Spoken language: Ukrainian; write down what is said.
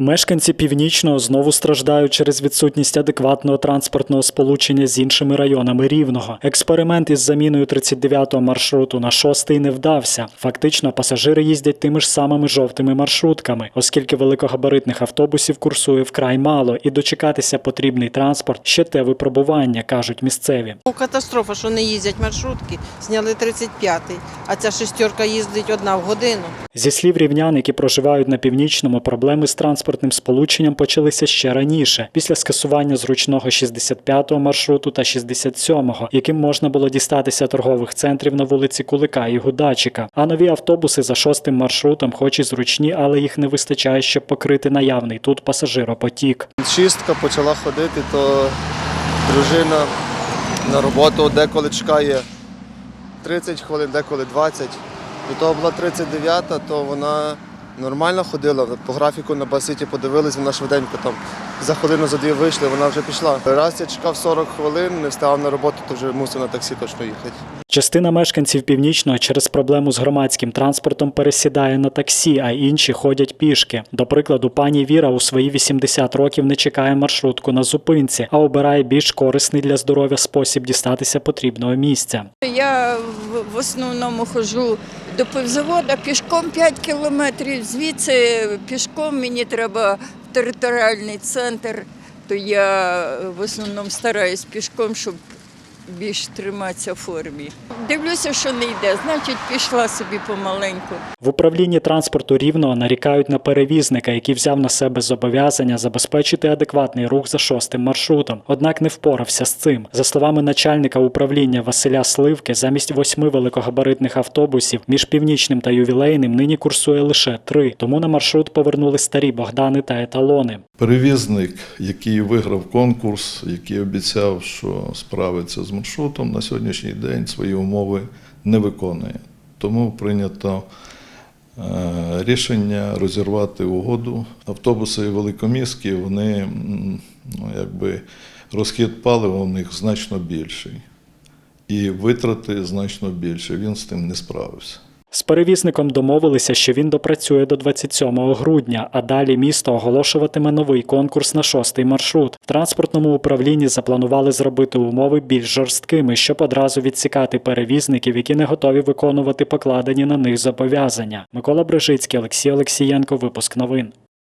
Мешканці північного знову страждають через відсутність адекватного транспортного сполучення з іншими районами рівного. Експеримент із заміною 39-го маршруту на 6-й не вдався. Фактично, пасажири їздять тими ж самими жовтими маршрутками, оскільки великогабаритних автобусів курсує вкрай мало, і дочекатися потрібний транспорт ще те випробування, кажуть місцеві. Ну, Катастрофа, що не їздять маршрутки, зняли 35-й, а ця шестерка їздить одна в годину. Зі слів рівнян, які проживають на північному, проблеми з транспортним сполученням почалися ще раніше, після скасування зручного 65-го маршруту та 67-го, яким можна було дістатися торгових центрів на вулиці Кулика і Гудачика. А нові автобуси за шостим маршрутом, хоч і зручні, але їх не вистачає, щоб покрити наявний тут пасажиропотік. Шістка почала ходити, то дружина на роботу деколи чекає 30 хвилин, деколи 20. До того була 39-та, то вона нормально ходила. По графіку на баситі подивились, вона швиденько там за хвилину за дві вийшли, вона вже пішла. Раз я чекав 40 хвилин, не встав на роботу, то вже мусив на таксі точно їхати. Частина мешканців північного через проблему з громадським транспортом пересідає на таксі, а інші ходять пішки. До прикладу, пані Віра у свої 80 років не чекає маршрутку на зупинці, а обирає більш корисний для здоров'я спосіб дістатися потрібного місця. Я в- основному ходжу до пивзавода пішком 5 кілометрів. Звідси пішком мені треба в територіальний центр, то я в основному стараюсь пішком, щоб більш триматися в формі. Дивлюся, що не йде, значить пішла собі помаленьку. В управлінні транспорту рівного нарікають на перевізника, який взяв на себе зобов'язання забезпечити адекватний рух за шостим маршрутом, однак не впорався з цим. За словами начальника управління Василя Сливки, замість восьми великогабаритних автобусів між північним та ювілейним нині курсує лише три. Тому на маршрут повернули старі Богдани та еталони. Перевізник, який виграв конкурс, який обіцяв, що справиться з маршрутом, на сьогоднішній день свої умови не виконує. Тому прийнято е, рішення розірвати угоду. Автобуси великоміські, вони ну, якби розхід палива у них значно більший. І витрати значно більше. Він з тим не справився. З перевізником домовилися, що він допрацює до 27 грудня, а далі місто оголошуватиме новий конкурс на шостий маршрут. В транспортному управлінні запланували зробити умови більш жорсткими, щоб одразу відсікати перевізників, які не готові виконувати покладені на них зобов'язання. Микола Брижицький, Олексій Олексієнко, випуск новин.